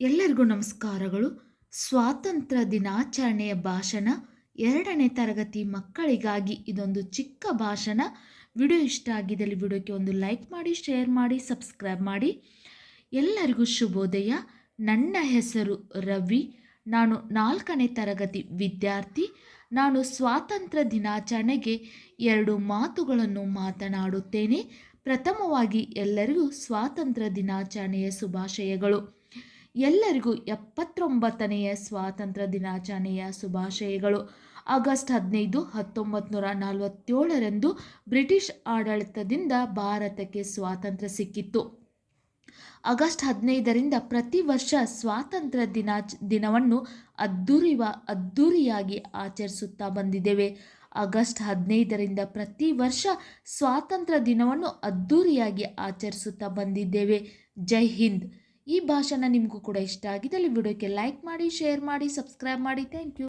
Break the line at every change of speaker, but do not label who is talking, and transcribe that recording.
ಎಲ್ಲರಿಗೂ ನಮಸ್ಕಾರಗಳು. ಸ್ವಾತಂತ್ರ್ಯ ದಿನಾಚರಣೆಯ ಭಾಷಣ. ಎರಡನೇ ತರಗತಿ ಮಕ್ಕಳಿಗಾಗಿ ಇದೊಂದು ಚಿಕ್ಕ ಭಾಷಣ. ವಿಡಿಯೋ ಇಷ್ಟ ಆಗಿದ್ದಲ್ಲಿ ವಿಡಿಯೋಕ್ಕೆ ಒಂದು ಲೈಕ್ ಮಾಡಿ, ಶೇರ್ ಮಾಡಿ, ಸಬ್ಸ್ಕ್ರೈಬ್ ಮಾಡಿ. ಎಲ್ಲರಿಗೂ ಶುಭೋದಯ. ನನ್ನ ಹೆಸರು ರವಿ. ನಾನು ನಾಲ್ಕನೇ ತರಗತಿ ವಿದ್ಯಾರ್ಥಿ. ನಾನು ಸ್ವಾತಂತ್ರ್ಯ ದಿನಾಚರಣೆಗೆ ಎರಡು ಮಾತುಗಳನ್ನು ಮಾತನಾಡುತ್ತೇನೆ. ಪ್ರಥಮವಾಗಿ ಎಲ್ಲರಿಗೂ ಸ್ವಾತಂತ್ರ್ಯ ದಿನಾಚರಣೆಯ ಶುಭಾಶಯಗಳು. ಎಲ್ಲರಿಗೂ ಎಪ್ಪತ್ತೊಂಬತ್ತನೆಯ ಸ್ವಾತಂತ್ರ್ಯ ದಿನಾಚರಣೆಯ ಶುಭಾಶಯಗಳು. ಆಗಸ್ಟ್ ಹದಿನೈದು ಹತ್ತೊಂಬತ್ತು ನೂರ ನಲವತ್ತೇಳರಂದು ಬ್ರಿಟಿಷ್ ಆಡಳಿತದಿಂದ ಭಾರತಕ್ಕೆ ಸ್ವಾತಂತ್ರ್ಯ ಸಿಕ್ಕಿತ್ತು. ಆಗಸ್ಟ್ ಹದಿನೈದರಿಂದ ಪ್ರತಿ ವರ್ಷ ಸ್ವಾತಂತ್ರ್ಯ ದಿನಾಚ, ದಿನವನ್ನು ಅದ್ದೂರಿವ, ಅದ್ದೂರಿಯಾಗಿ ಆಚರಿಸುತ್ತಾ ಬಂದಿದ್ದೇವೆ. ಆಗಸ್ಟ್ ಹದಿನೈದರಿಂದ ಪ್ರತಿ ವರ್ಷ ಸ್ವಾತಂತ್ರ್ಯ ದಿನವನ್ನು ಅದ್ದೂರಿಯಾಗಿ ಆಚರಿಸುತ್ತಾ ಬಂದಿದ್ದೇವೆ. ಜೈ ಹಿಂದ್! ಈ ಭಾಷಣ ನಿಮಗೂ ಕೂಡ ಇಷ್ಟ ಆಗಿದ್ದಲ್ಲಿ ವಿಡಿಯೋಕ್ಕೆ ಲೈಕ್ ಮಾಡಿ ಶೇರ್ ಮಾಡಿ ಸಬ್ಸ್ಕ್ರೈಬ್ ಮಾಡಿ. Thank you